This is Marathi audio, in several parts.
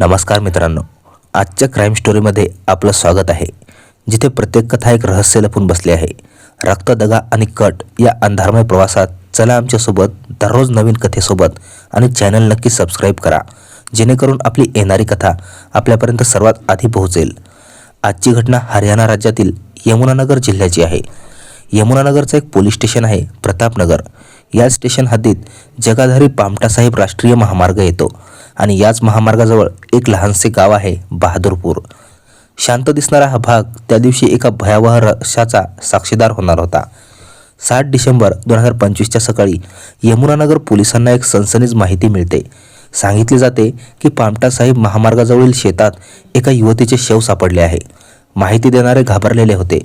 नमस्कार मित्रांनो. आजच्या क्राईम स्टोरीमध्ये आपलं स्वागत आहे. जिथे प्रत्येक कथा एक रहस्य लपून बसले आहे. रक्तदगा आणि कट या अंधारमय प्रवासात चला आमच्यासोबत दररोज नवीन कथेसोबत आणि चॅनल नक्की सबस्क्राईब करा. जेणेकरून आपली येणारी कथा आपल्यापर्यंत सर्वात आधी पोहोचेल. आजची घटना हरियाणा राज्यातील यमुनानगर जिल्ह्याची आहे. यमुनानगरचं एक पोलीस स्टेशन आहे प्रतापनगर. या स्टेशन हद्दीत जगाधारी पामटासाहेब राष्ट्रीय महामार्ग येतो आणि याच महामार्गाजवळ एक लहानसे गाव आहे बहादूरपूर. शांत दिसणारा हा भाग त्या दिवशी एका भयावह रशाचा साक्षीदार होणार होता. सात डिसेंबर दोन हजार पंचवीसच्या सकाळी यमुनानगर पोलिसांना एक सनसनीच माहिती मिळते. सांगितले जाते की पामटासाहेब महामार्गाजवळील शेतात एका युवतीचे शव सापडले आहे. माहिती देणारे घाबरलेले होते.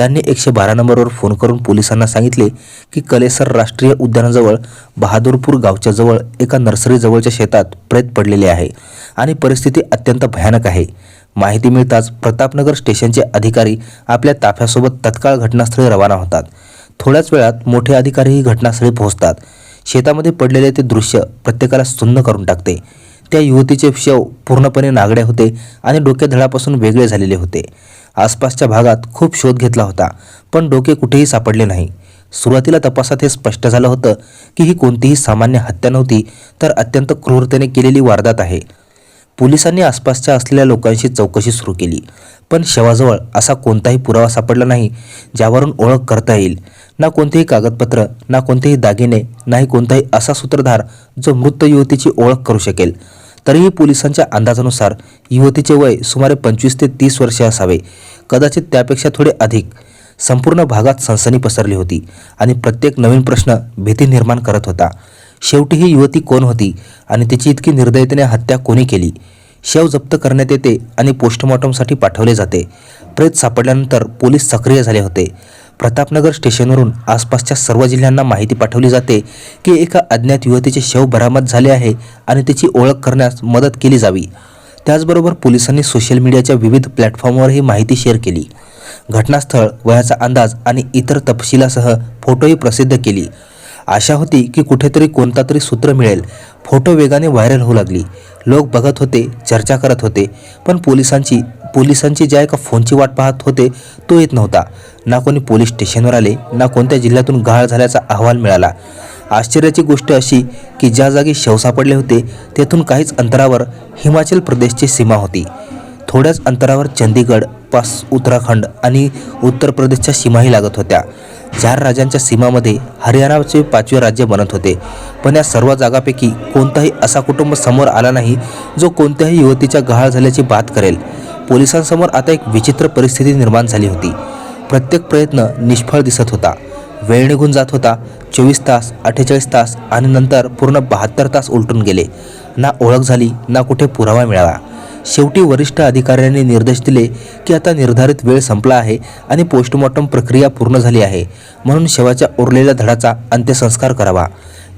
त्यांनी एकशे बारा नंबरवर फोन करून पोलिसांना सांगितले की कलेसर राष्ट्रीय उद्यानाजवळ बहादूरपूर गावच्या जवळ एका नर्सरीजवळच्या शेतात प्रेत पडलेले आहे आणि परिस्थिती अत्यंत भयानक आहे. माहिती मिळताच प्रतापनगर स्टेशनचे अधिकारी आपल्या ताफ्यासोबत तत्काळ घटनास्थळी रवाना होतात. थोड्याच वेळात मोठे अधिकारीही घटनास्थळी पोहोचतात. शेतामध्ये पडलेले ते दृश्य प्रत्येकाला सुन्न करून टाकते. त्या युवतीचे शव पूर्णपणे नागडे होते आणि डोक्याधडापासून वेगळे झालेले होते. आसपासच्या भागात खूप शोध घेतला होता पण डोके कुठेही सापडले नाही. सुरुवातीला तपासात हे स्पष्ट झालं होतं की ही कोणतीही सामान्य हत्या नव्हती तर अत्यंत क्रूरतेने केलेली वारदात आहे. पोलिसांनी आसपासच्या असलेल्या लोकांशी चौकशी सुरू केली पण शवाजवळ असा कोणताही पुरावा सापडला नाही ज्यावरून ओळख करता येईल. ना कोणतेही कागदपत्र ना कोणतेही दागिने नाही कोणताही असा सूत्रधार जो मृत युवतीची ओळख करू शकेल. तरीही पोलिसांच्या अंदाजानुसार युवतीचे वय सुमारे पंचवीस ते तीस वर्षे असावे. कदाचित त्यापेक्षा थोडे अधिक. संपूर्ण भागात सनसनी पसरली होती आणि प्रत्येक नवीन प्रश्न भीती निर्माण करत होता. शेवटी ही युवती कोण होती आणि तिची इतकी निर्दयतेने हत्या कोणी केली? शव जप्त करण्यात येते आणि पोस्टमॉर्टमसाठी पाठवले जाते. प्रेत सापडल्यानंतर पोलीस सक्रिय झाले होते. प्रतापनगर स्टेशनवरून आसपासच्या सर्व जिल्ह्यांना माहिती पाठवली जाते की एका अज्ञात युवतीचे शव बरामद झाले आहे आणि तिची ओळख करण्यास मदत केली जावी. त्याचबरोबर पोलिसांनी सोशल मीडियाच्या विविध प्लॅटफॉर्मवर ही माहिती शेअर केली. घटनास्थळ वयाचा अंदाज आणि इतर तपशिलासह फोटोही प्रसिद्ध केली. आशा होती की कुठेतरी कोणता तरी सूत्र मिळेल. फोटो वेगाने व्हायरल होऊ लागली. लोक बघत होते चर्चा करत होते पण पोलिसांची पोलिसांची ज्या एका फोनची वाट पाहत होते तो येत नव्हता. ना कोणी पोलीस स्टेशनवर आले ना कोणत्या जिल्ह्यातून गाळ झाल्याचा अहवाल मिळाला. आश्चर्याची गोष्ट अशी की ज्या जागी शव सापडले होते तेथून काहीच अंतरावर हिमाचल प्रदेशची सीमा होती. थोड्याच अंतरावर चंदीगड पास उत्तराखंड आणि उत्तर प्रदेशच्या सीमाही लागत होत्या. चार राज्यांच्या सीमामध्ये हरियाणाचे पाचवे राज्य बनत होते. पण या सर्व जागापैकी कोणताही असा कुटुंब समोर आला नाही जो कोणत्याही युवतीच्या गहाळ झाल्याची बात करेल. पोलिसांसमोर आता एक विचित्र परिस्थिती निर्माण झाली होती. प्रत्येक प्रयत्न निष्फळ दिसत होता. वेळ निघून जात होता. चोवीस तास अठ्ठेचाळीस तास आणि नंतर पूर्ण बहात्तर तास उलटून गेले. ना ओळख झाली ना कुठे पुरावा मिळाला. शेवटी वरिष्ठ अधिकाऱ्यांनी निर्देश दिले की आता निर्धारित वेळ संपला आहे आणि पोस्टमॉर्टम प्रक्रिया पूर्ण झाली आहे. म्हणून शवाच्या उरलेल्या धडाचा अंत्यसंस्कार करावा.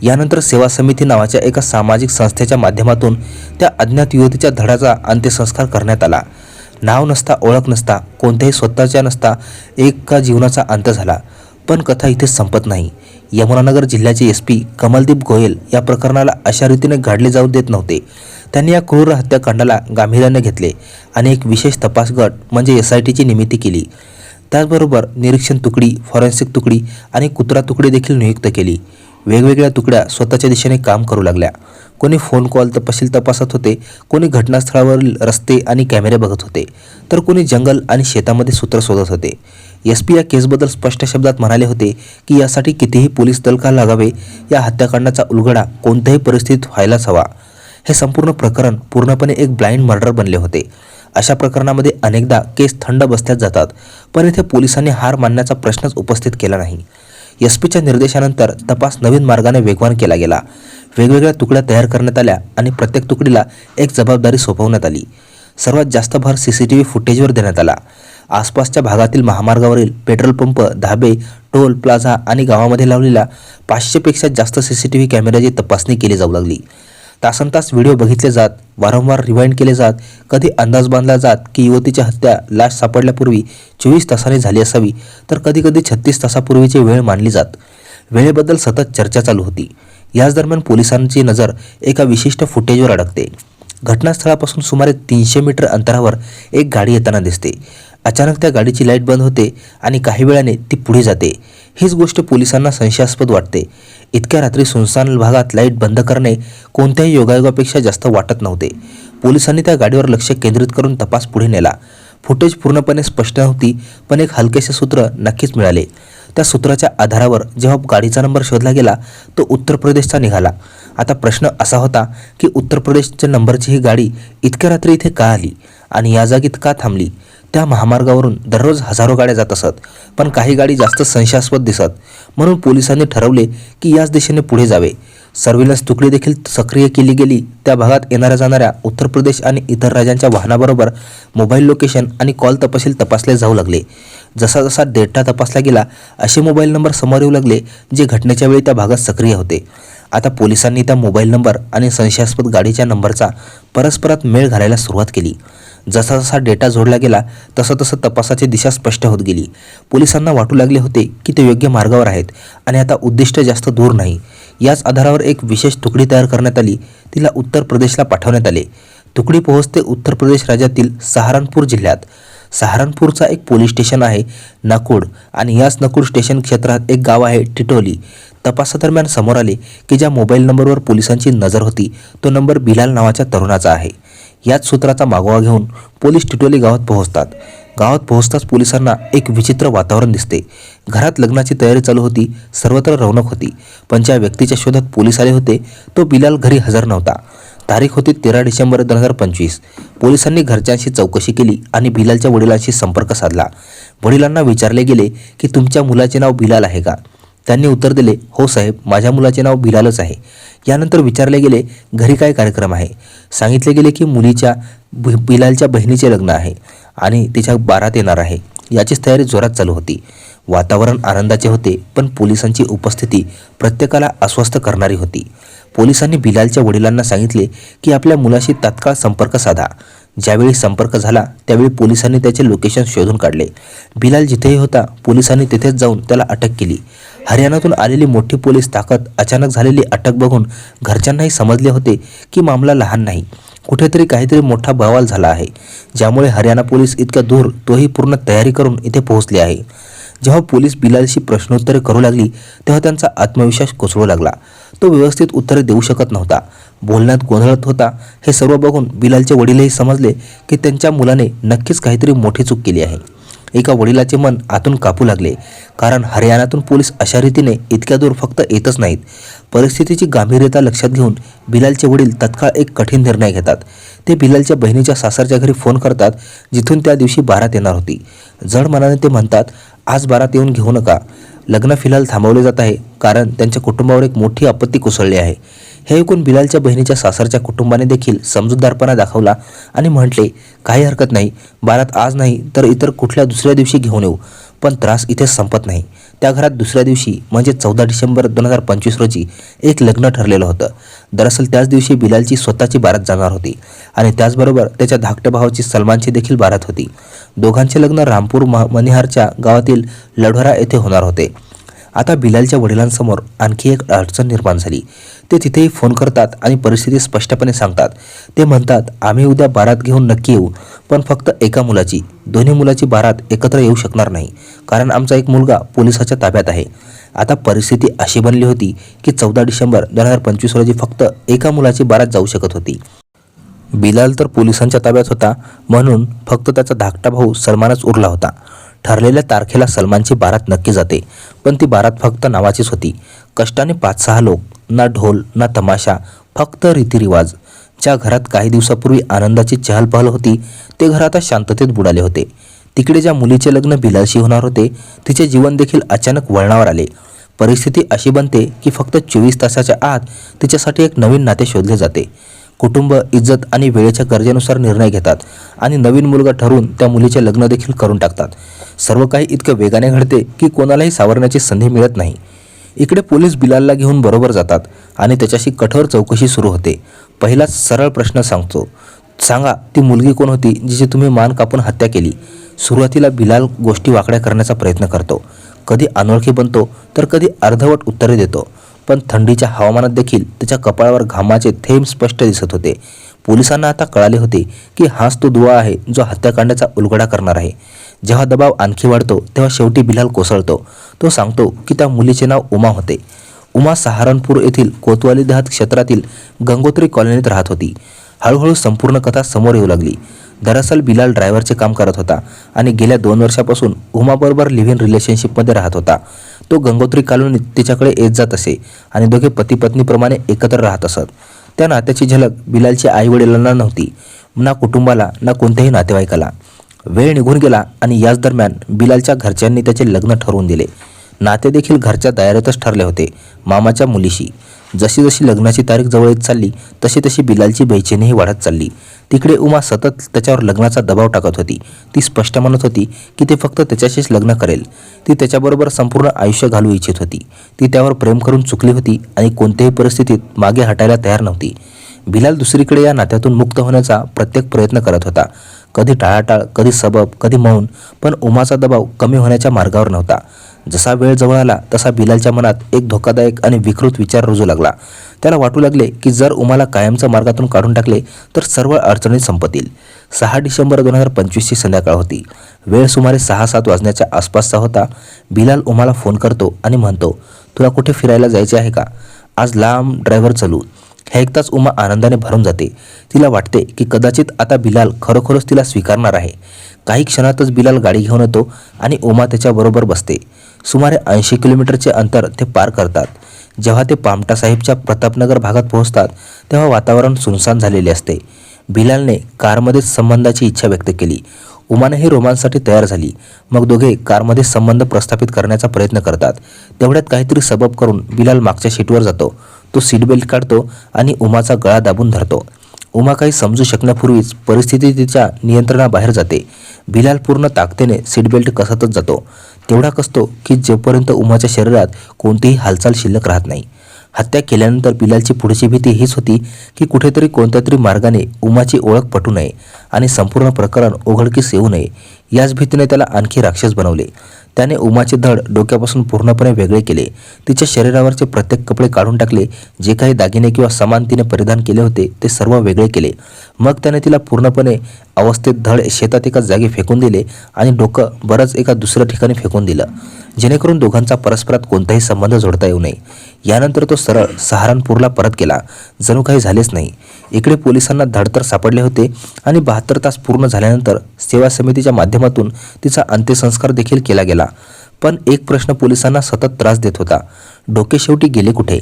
यानंतर सेवा समिती नावाच्या एका सामाजिक संस्थेच्या माध्यमातून त्या अज्ञात युवतीच्या धडाचा अंत्यसंस्कार करण्यात आला. नाव नसता ओळख नसता कोणत्याही स्वतःच्या नसता एका जीवनाचा अंत झाला. पण कथा इथे संपत नाही. यमुनानगर जिल्ह्याचे एस पी कमलदीप गोयल या प्रकरणाला अशा रीतीने गाडले जाऊ देत नव्हते. त्यांनी या क्रूर हत्याकांडाला गांभीर्याने घेतले आणि एक विशेष तपास गट म्हणजे एस आय टीची निर्मिती केली. त्याचबरोबर निरीक्षण तुकडी फॉरेन्सिक तुकडी आणि कुत्रा तुकडी देखील नियुक्त केली. वेगवेगळ्या तुकड्या स्वतःच्या दिशेने काम करू लागल्या. कोणी फोन कॉल तपशील तपासत होते कोणी घटनास्थळावरील रस्ते आणि कॅमेरे बघत होते तर कोणी जंगल आणि शेतामध्ये सूत्र शोधत होते. एस पी या केसबद्दल स्पष्ट शब्दात म्हणाले होते की यासाठी कितीही पोलीस दल का लागावे या हत्याकांडाचा उलगडा कोणत्याही परिस्थितीत व्हायलाच हवा. हे संपूर्ण प्रकरण पूर्णपणे एक ब्लाइंड मर्डर बनले होते. अशा प्रकरणामध्ये अनेकदा केस थंड बसल्यात जातात पण इथे पोलिसांनी हार मानण्याचा प्रश्नच उपस्थित केला नाही. एस पीच्या निर्देशानंतर तपास नवीन मार्गाने वेगवान केला गेला. वेगवेगळ्या तुकड्या तयार करण्यात आल्या आणि प्रत्येक तुकडीला एक जबाबदारी सोपवण्यात आली. सर्वात जास्त भर सी सी टी व्ही फुटेजवर देण्यात आला. आसपासच्या भागातील महामार्गावरील पेट्रोल पंप धाबे टोल प्लाझा आणि गावामध्ये लावलेल्या पाचशेपेक्षा जास्त सी सी टी व्ही कॅमेऱ्याची तपासणी केली जाऊ लागली. तासन तास व्हिडिओ बघितले जात वारंवार रिवाइंड केले जात कधी अंदाज बांधला जात की युवतीची हत्या लाश सापडल्यापूर्वी चोवीस तासांनी झाली असावी तर कधीकधी छत्तीस तासापूर्वीची वेळ मानली जात. वेळेबद्दल सतत चर्चा चालू होती. याच दरम्यान पोलिसांची नजर एका विशिष्ट फुटेजवर अडकते. घटनास्थळापासून सुमारे तीनशे मीटर अंतरावर एक गाडी येताना दिसते. अचानक त्या गाडीची लाइट बंद होते आणि काही वेळाने ती पुढे जाते. हीच गोष्ट पोलिसांना संशयास्पद वाटते. इतक्या रात्री सुनसान भागात लाइट बंद करणे कोणत्याही योगायोगापेक्षा जास्त वाटत नव्हते. पोलिसांनी त्या गाडीवर लक्ष केंद्रित करून तपास पुढे नेला. फुटेज पूर्णपणे स्पष्ट नव्हती पण एक हलकेसे सूत्र नक्कीच मिळाले. त्या सूत्राच्या आधारावर जेव्हा गाडीचा नंबर शोधला गेला तो उत्तर प्रदेशचा निघाला. आता प्रश्न असा होता की उत्तर प्रदेशच्या नंबरची ही गाडी इतक्या रात्री इथे का आली आणि या जागीत का थांबली? त्या महामार्गावरून दररोज हजारो गाड्या जात असत पण काही गाडी जास्त संशयास्पद दिसत. म्हणून पोलिसांनी ठरवले की याच दिशेने पुढे जावे. सर्व्हिलन्स तुकडी देखील सक्रिय केली गेली. त्या भागात येणाऱ्या जाणाऱ्या उत्तर प्रदेश आणि इतर राज्यांच्या वाहनाबरोबर मोबाईल लोकेशन आणि कॉल तपशील तपासले जाऊ लागले. जसा जसा डेटा तपासला गेला असे मोबाईल नंबर समोर येऊ लागले जे घटनेच्या वेळी त्या भागात सक्रिय होते. आता पोलिसांनी त्या मोबाईल नंबर आणि संशयास्पद गाडीच्या नंबरचा परस्परात मेळ घालायला सुरुवात केली. जसा जसा डेटा जोडला गेला तसं तसं तपासाची दिशा स्पष्ट होत गेली. पोलिसांना वाटू लागले होते की ते योग्य मार्गावर आहेत आणि आता उद्दिष्ट जास्त दूर नाही. याच आधारावर एक विशेष तुकडी तयार करण्यात आली. तिला उत्तर प्रदेशला पाठवण्यात आले. तुकडी पोहोचते उत्तर प्रदेश राज्यातील सहारनपूर जिल्ह्यात. सहारनपूरचा एक पोलीस स्टेशन आहे नाकोड. आणि याच नकोड स्टेशन क्षेत्रात एक गाव आहे टिटोली. तपासादरम्यान समोर आले की ज्या मोबाईल नंबरवर पोलिसांची नजर होती तो नंबर बिलाल नावाच्या तरुणाचा आहे. याच सूत्राचा मागोवा घेऊन पोलीस टिटोली गावात पोहोचतात. गावात पोहोचताच पोलिसांना एक विचित्र वातावरण दिसते. घरात लग्नाची तयारी चालू होती सर्वत्र रौनक होती. पण ज्या व्यक्तीच्या शोधात पोलीस आले होते तो बिलाल घरी हजर नव्हता. तारीख होती तेरा डिसेंबर दोन हजार पंचवीस. पोलिसांनी घरच्यांशी चौकशी केली आणि बिलालच्या वडिलांशी संपर्क साधला. वडिलांना विचारले गेले की तुमच्या मुलाचे नाव बिलाल आहे का? त्यांनी उत्तर दिले हो साहेब माझ्या मुलाचे नाव बिलालच आहे. यानंतर विचारले गेले घरी काय कार्यक्रम आहे? सांगितले गेले की मुलीच्या बिलालच्या बहिणीचे लग्न आहे आणि तिच्या बारात येणार आहे. याचीच तयारी जोरात चालू होती. वातावरण आनंदाचे होते पण पोलिसांची उपस्थिती प्रत्येकाला अस्वस्थ करणारी होती. पोलिसांनी बिलालच्या वडिलांना सांगितले की आपल्या मुलाशी तात्काळ संपर्क साधा. ज्यावेळी संपर्क झाला त्यावेळी पोलिसांनी त्याचे लोकेशन शोधून काढले. बिलाल जिथेही होता पोलिसांनी तिथेच जाऊन त्याला अटक केली. हरियाणातून आलेली मोठी पोलीस ताकद अचानक झालेली अटक बघून घरच्यांनाही समजले होते की मामला लहान नाही. कुठेतरी काहीतरी मोठा बवाल झाला आहे. ज्यामुळे हरियाणा पोलीस इतक्या दूर तोही पूर्ण तयारी करून इथे पोहोचले आहे. जेव्हा पोलीस बिलालशी प्रश्नोत्तरे करू लागली तेव्हा त्यांचा आत्मविश्वास कोसळू लागला. तो व्यवस्थित उत्तरे देऊ शकत नव्हता. बोलण्यात गोंधळत होता हे सर्व बघून बिलालचे वडीलही समजले की त्यांच्या मुलाने नक्कीच काहीतरी मोठी चूक केली आहे. एका वडिलाचे मन आतून कापू लागले. कारण हरियाणातून पोलीस अशा रीतीने इतक्या दूर फक्त येतच नाहीत. परिस्थितीची गांभीर्यता लक्षात घेऊन बिलालचे वडील तत्काळ एक कठीण निर्णय घेतात. ते बिलालच्या बहिणीच्या सासरच्या घरी फोन करतात जिथून त्या दिवशी बारात येणार होती. जड मनाने ते म्हणतात आज बारात येऊन घेऊ नका. लग्न फिलहाल थांबवले जात आहे कारण त्यांच्या कुटुंबावर एक मोठी आपत्ती कोसळली आहे. हे ऐकून बिलालच्या बहिणीच्या सासरच्या कुटुंबाने देखील समजूतदारपणा दाखवला आणि म्हटले काही हरकत नाही. बारात आज नाही तर इतर कुठल्या दुसऱ्या दिवशी घेऊन येऊ. पण त्रास इथे संपत नाही. त्या घरात दुसऱ्या दिवशी म्हणजे चौदा डिसेंबर दोन हजार पंचवीस रोजी एक लग्न ठरलेलं होतं. दरअसल त्याच दिवशी बिलालची स्वतःची बारात जाणार होती आणि त्याचबरोबर त्याच्या धाकट्या भावाची सलमानची देखील बारात होती. दोघांचे लग्न रामपूर मनिहारच्या गावातील लढोरा येथे होणार होते. आता बिलालच्या वडिलांसमोर आणखी एक अडचण निर्माण झाली. ते तिथेही फोन करतात आणि परिस्थिती स्पष्टपणे सांगतात. ते म्हणतात आम्ही उद्या बारात घेऊन नक्की येऊ पण फक्त एका मुलाची. दोन्ही मुलाची बारात एकत्र येऊ शकणार नाही. कारण आमचा एक मुलगा पोलिसाच्या ताब्यात आहे. आता परिस्थिती अशी बनली होती की चौदा डिसेंबर दोन हजार पंचवीस रोजी फक्त एका मुलाची बारात जाऊ शकत होती. बिलाल तर पोलिसांच्या ताब्यात होता म्हणून फक्त त्याचा धाकटा भाऊ सलमानच उरला होता. ठरलेल्या तारखेला सलमानची बारात नक्की जाते पण ती बारात फक्त नावाचीच होती. कष्टाने पाच सहा लोक ना ढोल ना तमाशा फक्त रीतिरिवाज. ज्या घरात काही दिवसापूर्वी आनंदाची चहलपहल होती ते घर आता शांततेत बुडाले होते. तिकडे ज्या मुलीचे लग्न भिलाशी होणार होते तिचे जीवन देखील अचानक वळणावर आले. परिस्थिती अशी बनते की फक्त चोवीस तासाच्या आत तिच्यासाठी एक नवीन नाते शोधले जाते. कुटुंब इज्जत आणि वेळेच्या गरजेनुसार निर्णय घेतात आणि नवीन मुलगा ठरवून त्या मुलीचे लग्न देखील करून टाकतात. सर्व काही इतकं वेगाने घडते की कोणालाही सावरण्याची संधी मिळत नाही. इकडे पोलीस बिलालला घेऊन बरोबर जातात आणि त्याच्याशी कठोर चौकशी सुरू होते. पहिलाच सरळ प्रश्न सांगतो सांगा ती मुलगी कोण होती जिची तुम्ही मान कापून हत्या केली? सुरुवातीला बिलाल गोष्टी वाकड्या करण्याचा प्रयत्न करतो. कधी अनोळखी बनतो तर कधी अर्धवट उत्तरे देतो. पण थंडीच्या हवामानात देखील त्याच्या कपाळावर घामाचे थेंब स्पष्ट दिसत होते. पोलिसांना आता कळाले होते की हाच तो दुवा आहे जो हत्याकांडाचा उलगडा करणार आहे. जेव्हा दबाव आणखी वाढतो तेव्हा शेवटी बिलाल कोसळतो. तो सांगतो की त्या मुलीचे नाव उमा होते. उमा सहारनपूर येथील कोतवाली देहात क्षेत्रातील गंगोत्री कॉलनीत राहत होती. हळूहळू संपूर्ण कथा समोर येऊ लागली. दरअसल बिलाल ड्रायव्हरचे काम करत होता आणि गेल्या दोन वर्षापासून उमाबरोबर लिव्ह इन रिलेशनशिपमध्ये राहत होता. तो गंगोत्री कॉलनीत तिच्याकडे येत जात असे आणि दोघे पती पत्नीप्रमाणे एकत्र राहत असत. त्या नात्याची झलक बिलालच्या आईवडिलांना नव्हती. ना कुटुंबाला ना कोणत्याही नातेवाईकाला. वेळ निघून गेला आणि याच दरम्यान बिलालच्या घरच्यांनी त्याचे लग्न ठरवून दिले. नाते देखील घरच्या दायऱ्यातच ठरले होते मामाच्या मुलीशी. जशी जशी लग्नाची तारीख जवळ येत चालली तशी तशी बिलालची बेचैनीही वाढत चालली. तिकडे उमा सतत त्याच्यावर लग्नाचा दबाव टाकत होती. ती स्पष्ट म्हणत होती की ते फक्त त्याच्याशीच लग्न करेल. ती त्याच्याबरोबर संपूर्ण आयुष्य घालू इच्छित होती. ती त्यावर प्रेम करून चुकली होती आणि कोणत्याही परिस्थितीत मागे हटायला तयार नव्हती. बिलाल दुसरीकडे या नात्यातून मुक्त होण्याचा प्रत्येक प्रयत्न करत होता. कधी टाळाटाळ कधी सबब कधी मौन पण उमाचा दबाव कमी होण्याच्या मार्गावर नव्हता. जसा वेळ जवळ आला तसा बिलालच्या मनात एक धोकादायक आणि विकृत विचार रुजू लागला. त्याला वाटू लागले की जर उमाला कायमच्या मार्गातून काढून टाकले तर सर्व अडचणी संपतील. सहा डिसेंबर दोन हजार पंचवीसची संध्याकाळ होती. वेळ सुमारे सहा सात वाजण्याच्या आसपासचा होता. बिलाल उमाला फोन करतो आणि म्हणतो तुला कुठे फिरायला जायचे आहे का? आज लांब ड्रायव्हर चालू. हे ऐकताच उमा आनंदाने भरून जाते. तिला वाटते की कदाचित आता बिलाल खरोखरच तिला स्वीकारणार आहे. काही क्षणातच बिलाल गाडी घेऊन येतो आणि उमा त्याच्याबरोबर बसते. सुमारे ऐंशी किलोमीटरचे अंतर ते पार करतात. जेव्हा ते पामटा साहेबच्या प्रतापनगर भागात पोहोचतात तेव्हा वातावरण सुनसान झालेले असते. बिलालने कारमध्येच संबंधाची इच्छा व्यक्त केली. उमानेही रोमांसाठी तयार झाली. मग दोघे कारमध्ये संबंध प्रस्थापित करण्याचा प्रयत्न करतात. तेवढ्यात काहीतरी सबब करून बिलाल मागच्या शीटवर जातो. तो सीट बेल्ट काढतो आणि उमाचा गळा दाबून धरतो. उमा काही समजू शकण्यापूर्वीच परिस्थिती तिच्या नियंत्रणाबाहेर जाते. बिलाल पूर्ण ताकदीने सीटबेल्ट कसातच कसतच जातो. तेवढा कसतो की जोपर्यंत उमाच्या शरीरात कोणतीही हालचाल शिल्लक राहत नाही. हत्या केल्यानंतर बिलालची पुढची भीती हीच होती की कुठेतरी कोणत्या तरी मार्गाने उमाची ओळख पटू नये आणि संपूर्ण प्रकरण उघडकीस येऊ नये. याच भीतीने त्याला आणखी राक्षस बनवले. त्याने उमाचे धड डोक्यापासून पूर्णपणे वेगळे केले. तिच्या शरीरावरचे प्रत्येक कपडे काढून टाकले. जे काही दागिने किंवा सामान तिने परिधान केले होते ते सर्व वेगळे केले. मग त्याने तिला पूर्णपणे अवस्थेत धड शेतात एका जागी फेकून दिले आणि डोकं बरंच एका दुसऱ्या ठिकाणी फेकून दिलं. जेणेकरून दोघांचा परस्परात कोणताही संबंध जोडता येऊ नये. यानंतर तो सरळ सहारनपूरला परत गेला. जणू काही झालेच नाही. इकडे पोलिसांना धडतर सापडले होते आणि बहात्तर तास पूर्ण झाल्यानंतर सेवा समितीच्या माध्यमातून तिचा अंत्यसंस्कार देखील केला गेला. पण एक प्रश्न पोलिसांना सतत त्रास देत होता. डोके शेवटी गेले कुठे?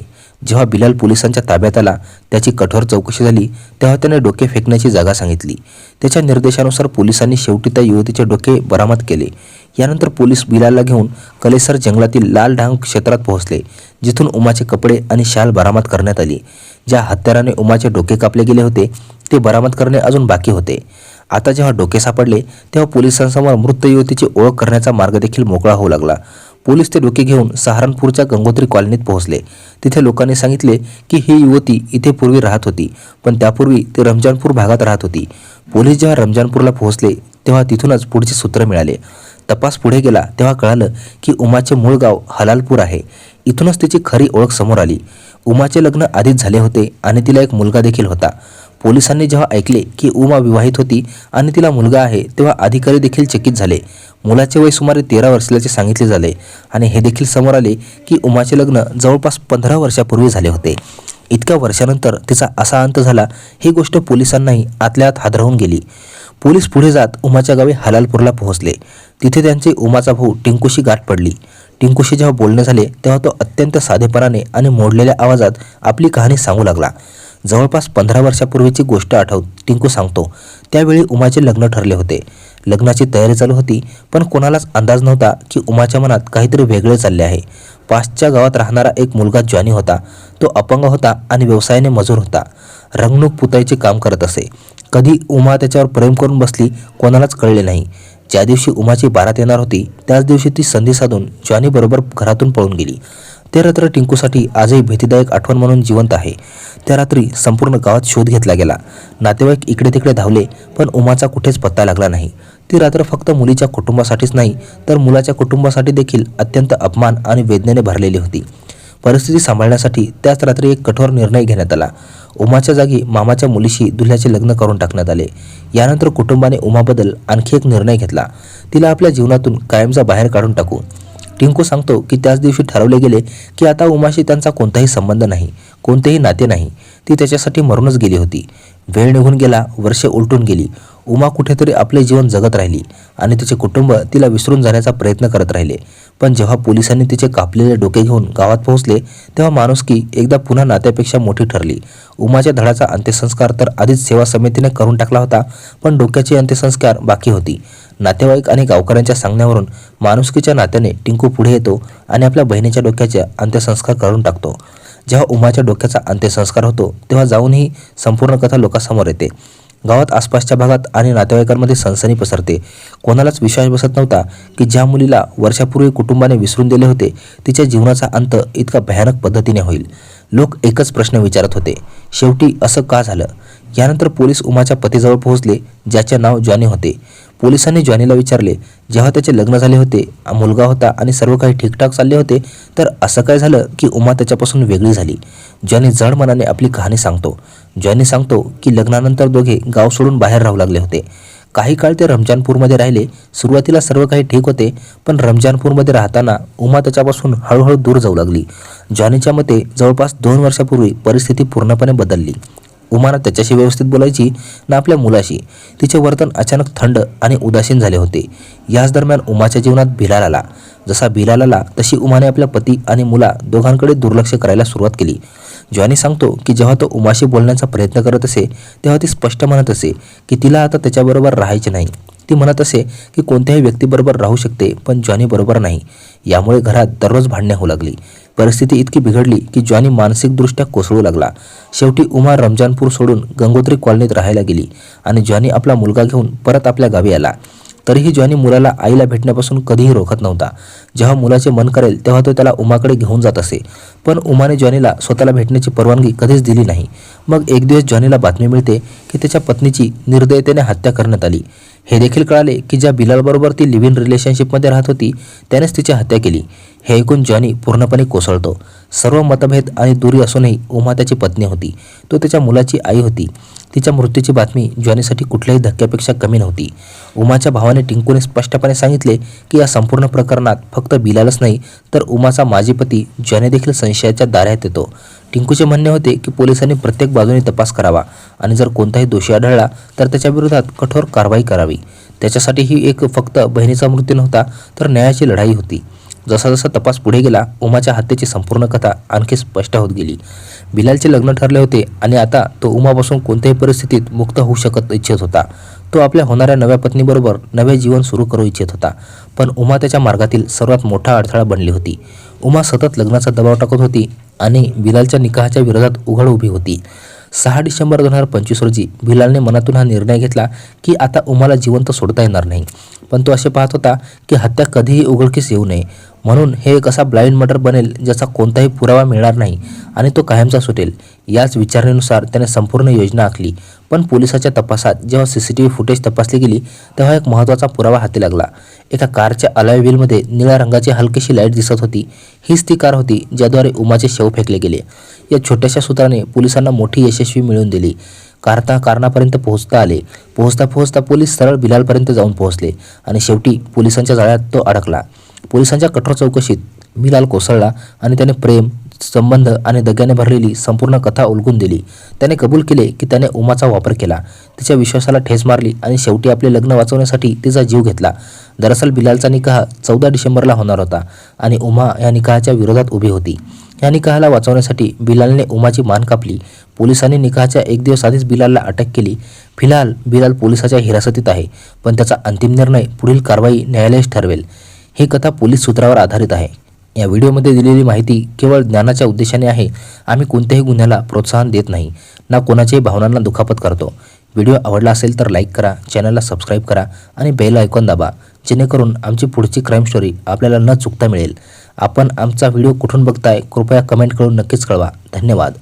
जेव्हा बिलाल पोलिसांच्या ताब्यात आला त्याची कठोर चौकशी झाली तेव्हा त्याने डोके फेकण्याची जागा सांगितली. त्याच्या निर्देशानुसार पोलिसांनी शेवटी त्या युवतीचे डोके बरामद केले. यानंतर पोलीस बिलाला घेऊन कलेसर जंगलातील लाल डांग क्षेत्रात पोहोचले जिथून उमाचे कपडे आणि शाल बरामद करण्यात आली. ज्या हत्याराने उमाचे डोके कापले गेले होते ते बरामद करणे अजून बाकी होते. आता जेव्हा डोके सापडले तेव्हा पोलिसांसमोर मृत युवतीची ओळख करण्याचा मार्ग देखील मोकळा होऊ लागला. पोलीस ते डोके घेऊन सहारनपूरच्या गंगोत्री कॉलनीत पोहोचले. तिथे लोकांनी सांगितले की ही युवती इथे पूर्वी राहत होती पण त्यापूर्वी ते रमजानपूर भागात राहत होती. पोलीस जेव्हा रमजानपूरला पोहोचले तेव्हा तिथूनच पुढचे सूत्र मिळाले. तपास पुढे गेला तेव्हा कळालं की उमाचे मूळ गाव हलालपूर आहे. इथूनच तिची खरी ओळख समोर आली. उमाचे लग्न आधीच झाले होते आणि तिला एक मुलगा देखील होता. पोलिसांनी जेव्हा ऐकले की उमा विवाहित होती आणि तिला मुलगा आहे तेव्हा अधिकारी देखील चकित झाले. मुलाचे वय सुमारे तेरा वर्षाचे सांगितले झाले आणि हे देखील समोर आले की उमाचे लग्न जवळपास पंधरा वर्षापूर्वी झाले होते. इतक्या वर्षानंतर तिचा असा अंत झाला ही गोष्ट पोलिसांनाही आतल्या आत हादरवून गेली. पोलीस पुढे जात उमाच्या गावी हलालपूरला पोहोचले. तिथे त्यांचे उमाचा भाऊ टिंकूशी गाठ पडली. टिंकूशी जेव्हा बोलणे झाले तेव्हा तो अत्यंत साधेपणाने आणि मोडलेल्या आवाजात आपली कहाणी सांगू लागला. जवळपास पंधरा वर्षापूर्वीची गोष्ट आठवत टिंकू सांगतो त्यावेळी उमाचे लग्न ठरले होते. लग्नाची तयारी चालू होती पण कोणालाच अंदाज नव्हता की उमाच्या मनात काहीतरी वेगळे चालले आहे. पासच्या गावात राहणारा एक मुलगा जॉनी होता. तो अपंग होता आणि व्यवसायाने मजूर होता. रंगणूक पुतायचे काम करत असे. कधी उमा त्याच्यावर प्रेम करून बसली कोणालाच कळले नाही. ज्या दिवशी उमाची बारात येणार होती त्याच दिवशी ती संधी साधून जॉनी बरोबर घरातून पळून गेली. ते रात्र टिंकूसाठी आजही भीतीदायक आठवण म्हणून जिवंत आहे. त्या रात्री संपूर्ण गावात शोध घेतला गेला. नातेवाईक इकडे तिकडे धावले पण उमाचा कुठेच पत्ता लागला नाही. ती रात्र फक्त मुलीच्या कुटुंबासाठीच नाही तर मुलाच्या कुटुंबासाठी देखील अत्यंत अपमान आणि वेदनेने भरलेली होती. परिस्थिती सांभाळण्यासाठी त्याच रात्री एक कठोर निर्णय घेण्यात आला. उमाच्या जागी मामाच्या मुलीशी दुल्ह्याचे लग्न करून टाकण्यात आले. यानंतर कुटुंबाने उमाबद्दल आणखी एक निर्णय घेतला. तिला आपल्या जीवनातून कायमचा बाहेर काढून टाकू. टिंकू सांगतो की त्याच दिवशी ठरवले गेले की आता उमाशी त्यांचा कोणताही संबंध नाही कोणतेही नाते नाही. ती त्याच्यासाठी मरूनच गेली होती. वेळ निघून गेला वर्षे उलटून गेली. उमा कुठेतरी आपले जीवन जगत राहिली आणि तिचे कुटुंब तिला विसरून जाण्याचा प्रयत्न करत राहिले. पण जेव्हा पोलिसांनी तिचे कापलेले डोके घेऊन गावात पोहोचले तेव्हा माणुसकी एकदा पुन्हा नात्यापेक्षा मोठी ठरली. उमाच्या धडाचा अंत्यसंस्कार तर आधीच सेवा समितीने करून टाकला होता पण डोक्याचे अंत्यसंस्कार बाकी होती. नातेवाईक आणि गावकऱ्यांच्या सांगण्यावरून माणुसकीच्या नात्याने टिंकू पुढे येतो आणि आपल्या बहिणीच्या डोक्याचे अंत्यसंस्कार करून टाकतो. जेव्हा उमाच्या डोक्याचा अंत्यसंस्कार होतो तेव्हा जाऊनही संपूर्ण कथा लोकांसमोर येते. गावात आसपासच्या भागात आणि नातेवाईकांमध्ये सनसनी पसरते. कोणालाच विश्वास बसत नव्हता की ज्या मुलीला वर्षापूर्वी कुटुंबाने विसरून दिले होते तिच्या जीवनाचा अंत इतका भयानक पद्धतीने होईल. लोक एकच प्रश्न विचारत होते शेवटी असं का झालं? यानंतर पोलीस उमाच्या पतीजवळ पोहोचले ज्याचे नाव जॉनी होते. पोलिसांनी जॉनीला विचारले जेव्हा त्याचे लग्न झाले होते मुलगा होता आणि सर्व काही ठीकठाक चालले होते तर असं काय झालं की उमा त्याच्यापासून वेगळी झाली. जॉनी जड मनाने आपली कहाणी सांगतो. जॉनी सांगतो की लग्नानंतर दोघे गाव सोडून बाहेर राहू लागले होते. काही काळ ते रमजानपूरमध्ये राहिले. सुरुवातीला सर्व काही ठीक होते पण रमजानपूरमध्ये राहताना उमा त्याच्यापासून हळूहळू दूर जाऊ लागली. जॉनीच्या मते जवळपास दोन वर्षापूर्वी परिस्थिती पूर्णपणे बदलली. उमाना त्याच्याशी व्यवस्थित बोलायची ना आपल्या मुलाशी. तिचे वर्तन अचानक थंड आणि उदासीन झाले होते. याच दरम्यान उमाच्या जीवनात भिलाल आला. जसा भिलाल आला तशी उमाने आपल्या पती आणि मुला दोघांकडे दुर्लक्ष करायला सुरुवात केली. जॉनी सांगतो की जेव्हा तो उमाशी बोलण्याचा प्रयत्न करत असे तेव्हा ती स्पष्ट म्हणत असे की तिला आता त्याच्याबरोबर राहायचे नाही. ती म्हणत असे की कोणत्याही व्यक्तीबरोबर राहू शकते पण जॉनी बरोबर नाही. यामुळे घरात दररोज भांडणे होऊ लागली. परिस्थिती इतकी बिघडली की जॉनी मानसिकदृष्ट्या कोसळू लागला. शेवटी उमा रमजानपूर सोडून गंगोत्री कॉलनीत राहायला गेली आणि जॉनी आपला मुलगा घेऊन परत आपल्या गावी आला. तरीही जॉनी मुलाला आईला भेटण्यापासून कधीही रोखत नव्हता. जेव्हा मुलाचे मन करेल तेव्हा तो त्याला उमाकडे घेऊन जात असे. पण उमाने जॉनीला स्वतःला भेटण्याची परवानगी कधीच दिली नाही. मग एक दिवस जॉनीला बातमी मिळते की त्याच्या पत्नीची निर्दयतेने हत्या करण्यात आली. हे देखील कळाले की ज्या बिलालबरोबर ती लिव्ह इन रिलेशनशिपमध्ये राहत होती त्यानेच तिची हत्या केली. हे ऐकून जॉनी पूर्णपणे कोसळतो. सर्व मतभेद आणि दुरी असूनही उमा त्याची पत्नी होती. तो त्याच्या मुलाची आई होती. तिच्या मृत्यूची बातमी जॉनीसाठी कुठल्याही धक्क्यापेक्षा कमी नव्हती. उमाच्या भावाने टिंकूने स्पष्टपणे सांगितले की या संपूर्ण प्रकरणात फक्त बिलालच नाही तर उमाचा माजी पती जॉनी देखील संशयाच्या दाऱ्यात येतो. टिंकूचे म्हणणे होते की पोलिसांनी प्रत्येक बाजूने तपास करावा आणि जर कोणताही दोषी आढळला तर त्याच्या विरोधात कठोर कारवाई करावी. त्याच्यासाठी ही एक फक्त बहिणीचा मृत्यू नव्हता तर न्यायाची लढाई होती. जसा जसा तपास पुढे गेला उमाच्या हत्येची संपूर्ण कथा आणखी स्पष्ट होत गेली. बिलालचे लग्न ठरले होते आणि आता तो उमापासून कोणत्याही परिस्थितीत मुक्त होऊ शकत इच्छित होता. तो आपल्या होणाऱ्या नव्या पत्नीबरोबर नवे जीवन सुरू करू इच्छित होता. पण उमा त्याच्या मार्गातील सर्वात मोठा अडथळा बनली होती. उमा सतत लग्नाचा दबाव टाकत होती आणि बिलालच्या निकाहाच्या विरोधात उघड उभी होती. सहा डिसेंबर दोन हजार पंचवीस रोजी भिलालने मनातून हा निर्णय घेतला की आता उमाला जिवंत सोडता येणार नाही. पण तो असे पाहत होता की हत्या कधीही उघडकीस येऊ नये. म्हणून हे एक असा ब्लाइंड मर्डर बनेल ज्याचा कोणताही पुरावा मिळणार नाही आणि तो कायमचा सुटेल. याच विचारणेनुसार त्याने संपूर्ण योजना आखली. पण पोलिसाच्या तपासात जेव्हा C C T V footage तपासली गेली तेव्हा एक महत्त्वाचा पुरावा हाती लागला. एका कारच्या अलॉय व्हीलमध्ये निळ्या रंगाची हलकीशी लाइट दिसत होती. हीच ती कार होती ज्याद्वारे उमाचे शव फेकले गेले. या छोट्याशा सूत्राने पोलिसांना मोठी यशस्वी मिळवून दिली. कारता कारणापर्यंत पोहोचता आले. पोहोचता पोहोचता पोलीस सरळ बिलालपर्यंत जाऊन पोहोचले आणि शेवटी पोलिसांच्या जाळ्यात तो अडकला. पोलिसांच्या कठोर चौकशीत बिलाल कोसळला आणि त्याने प्रेम संबंध आणि दग्याने भरलेली संपूर्ण कथा उलगून दिली. त्याने कबूल केले की त्याने उमाचा वापर केला. तिच्या विश्वासाला ठेस मारली आणि शेवटी आपले लग्न वाचवण्यासाठी तिचा जीव घेतला. दरअसल बिलालचा निकाह चौदा डिसेंबरला होणार होता आणि उमा या निकाहाच्या विरोधात उभी होती. या निकाहाला वाचवण्यासाठी बिलालने उमाची मान कापली. पोलिसांनी निकाहाच्या एक दिवस आधीच बिलालला अटक केली. फिलहाल बिलाल पोलिसाच्या हिरासतीत आहे पण त्याचा अंतिम निर्णय पुढील कारवाई न्यायालयच ठरवेल. ही कथा पोलीस सूत्रावर आधारित आहे. या व्हिडिओमध्ये दिलेली माहिती केवळ ज्ञानाच्या उद्देशाने आहे. आम्ही कोणत्याही गुन्ह्याला प्रोत्साहन देत नाही ना कोणाच्याही भावनांना दुखापत करतो. व्हिडिओ आवडला असेल तर लाईक करा चॅनलला सबस्क्राईब करा आणि बेल आयकॉन दाबा जेणेकरून आमची पुढची क्राईम स्टोरी आपल्याला न चुकता मिळेल. आपण आमचा व्हिडिओ कुठून बघताय कृपया कमेंट करून नक्कीच कळवा. धन्यवाद.